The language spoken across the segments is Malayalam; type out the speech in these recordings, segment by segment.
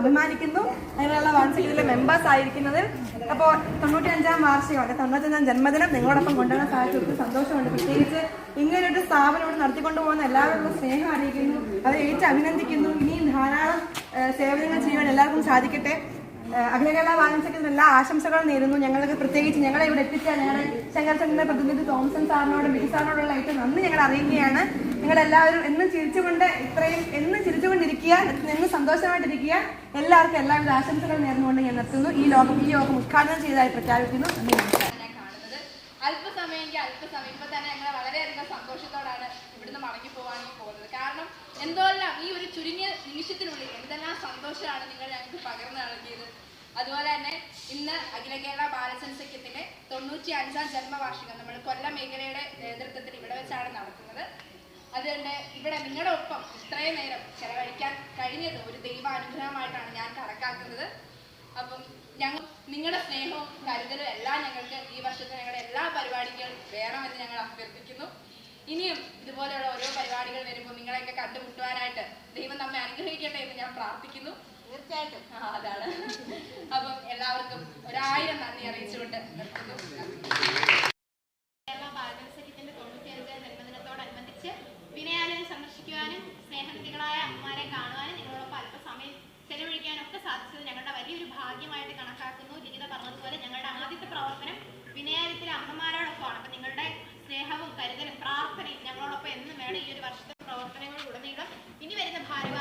അഭിമാനിക്കുന്നു. അങ്ങനെയുള്ള വാട്സപ്പിലെ മെമ്പേഴ്സ് ആയിരിക്കുന്നത് അപ്പോൾ തൊണ്ണൂറ്റി അഞ്ചാം അല്ലെ തൊണ്ണൂറ്റഞ്ചാം ജന്മദിനം നിങ്ങളോടൊപ്പം കൊണ്ടുവരാൻ സാധിച്ചു സന്തോഷമുണ്ട്. പ്രത്യേകിച്ച് ഇങ്ങനൊരു സ്ഥാപനം ഇവിടെ നടത്തിക്കൊണ്ടു പോകുന്ന എല്ലാവരോടും സ്നേഹം അറിയിക്കുന്നു. അവരെ ഏറ്റവും അഭിനന്ദിക്കുന്നു. ഇനിയും ധാരാളം സേവനങ്ങൾ ചെയ്യുവാൻ എല്ലാവർക്കും സാധിക്കട്ടെ. അഖിലകേരള അഖില എല്ലാ ആശംസകളും നേരുന്നു. ഞങ്ങൾക്ക് പ്രത്യേകിച്ച് ഞങ്ങളെ ഇവിടെ എത്തിച്ച ഞങ്ങളുടെ ശങ്കർ ചന്ദ്രന്റെ പ്രതിനിധി തോമസൻ സാറിനോടും ബിജു സാറിനോടുള്ള ഏറ്റവും നന്ദി ഞങ്ങൾ അറിയിക്കുകയാണ്. നിങ്ങളെല്ലാവരും എന്നും ചിരിച്ചുകൊണ്ട് ഇത്രയും എന്നും ചിരിച്ചുകൊണ്ടിരിക്കുക എന്നും സന്തോഷമായിട്ടിരിക്കുക. എല്ലാവർക്കും എല്ലാവിധ ആശംസകൾ നേർന്നുകൊണ്ട് ഞാൻ നിർത്തുന്നു. ഈ ലോകം ഈ യോഗം ഉദ്ഘാടനം ചെയ്തതായി പ്രഖ്യാപിക്കുന്നു. നന്ദി നമസ്കാരം. അല്പസമയമെങ്കിൽ അല്പസമയം ഇപ്പൊ തന്നെ ഞങ്ങൾ വളരെയധികം സന്തോഷത്തോടാണ് ഇവിടുന്ന് മടങ്ങി പോകാനായി പോകുന്നത്. കാരണം എന്തോല്ലാം ഈ ഒരു ചുരുങ്ങിയ നിമിഷത്തിനുള്ളിൽ എന്തെല്ലാം സന്തോഷമാണ് നിങ്ങൾ ഞങ്ങൾക്ക് പകർന്നു നൽകിയത്? അതുപോലെ തന്നെ ഇന്ന് അഖില കേരള ബാലസംസഖ്യത്തിന്റെ തൊണ്ണൂറ്റി അഞ്ചാം ജന്മവാർഷികം നമ്മൾ കൊല്ലം മേഖലയുടെ നേതൃത്വത്തിൽ ഇവിടെ വെച്ചാണ് നടത്തുന്നത്. അതുകൊണ്ട് ഇവിടെ നിങ്ങളുടെ ഒപ്പം ഇത്രയും നേരം ചെലവഴിക്കാൻ കഴിഞ്ഞത് ഒരു ദൈവാനുഗ്രഹമായിട്ടാണ് ഞാൻ കണക്കാക്കുന്നത്. അപ്പം ഞങ്ങൾ നിങ്ങളുടെ സ്നേഹവും കരുതലും എല്ലാം ഞങ്ങൾക്ക് ഈ വർഷത്തെ ഞങ്ങളുടെ എല്ലാ പരിപാടികളും വേണമെന്ന് ഞങ്ങൾ അഭ്യർത്ഥിക്കുന്നു. ഇനിയും ഇതുപോലെയുള്ള ഓരോ പരിപാടികൾ വരുമ്പോൾ നിങ്ങളെയൊക്കെ കണ്ടുമുട്ടുവാനായിട്ട് ദൈവം നമ്മെ അനുഗ്രഹിക്കട്ടെ എന്ന് ഞാൻ പ്രാർത്ഥിക്കുന്നു. തീർച്ചയായിട്ടും. ആ അതാണ്. അപ്പം എല്ലാവർക്കും ഒരായിരം നന്ദി അറിയിച്ചുകൊണ്ട് നിർത്തുന്നു കേരള ബാലസഖ്യത്തിന്റെ തൊണ്ണൂറ്റിയഞ്ചാം ജന്മദിനത്തോടനുബന്ധിച്ച് വിനയാലയം സന്ദർശിക്കുവാനും സ്നേഹനിധികളായ അമ്മമാരെ കാണുവാനും നിങ്ങളോടൊപ്പം അല്പസമയം ചെലവഴിക്കാനും ഒക്കെ സാധിച്ചത് ഞങ്ങളുടെ വലിയൊരു ഭാഗ്യമായിട്ട് കണക്കാക്കുന്നു. ലിഖിത പറഞ്ഞതുപോലെ ഞങ്ങളുടെ ആദ്യത്തെ പ്രവർത്തനം വിനയാലയത്തിലെ അമ്മമാരോടൊപ്പമാണ്. അപ്പം നിങ്ങളുടെ സ്നേഹവും കരുതലും പ്രാർത്ഥനയും ഞങ്ങളോടൊപ്പം എന്നും വേണം ഈ ഒരു വർഷത്തെ പ്രവർത്തനങ്ങളിലുടനീളം. ഇനി വരുന്ന ഭാരവാഹികൾക്ക്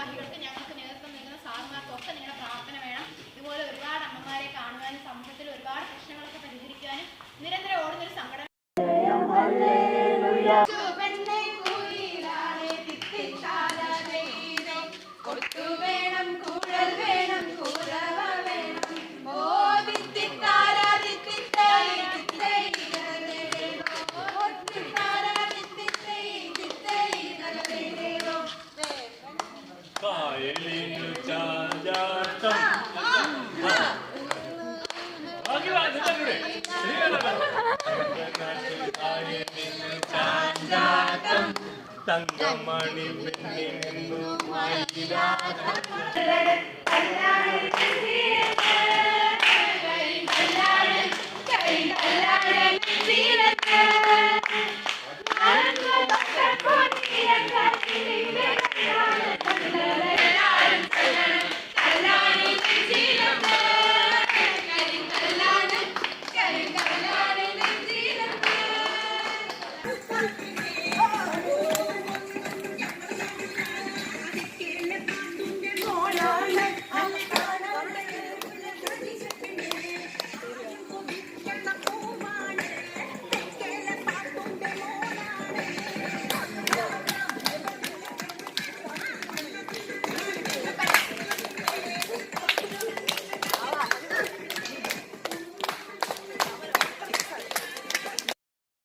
തങ്കമണി പെണ്ണിന്നു മയിലാട്ടം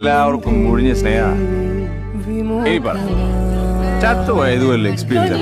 എല്ലാവർക്കും മുഴിഞ്ഞ സ്നേഹ. ഇനി പറ. ചത്തുപോയ ഇതുപോലെ എക്സ്പീരിയൻസ്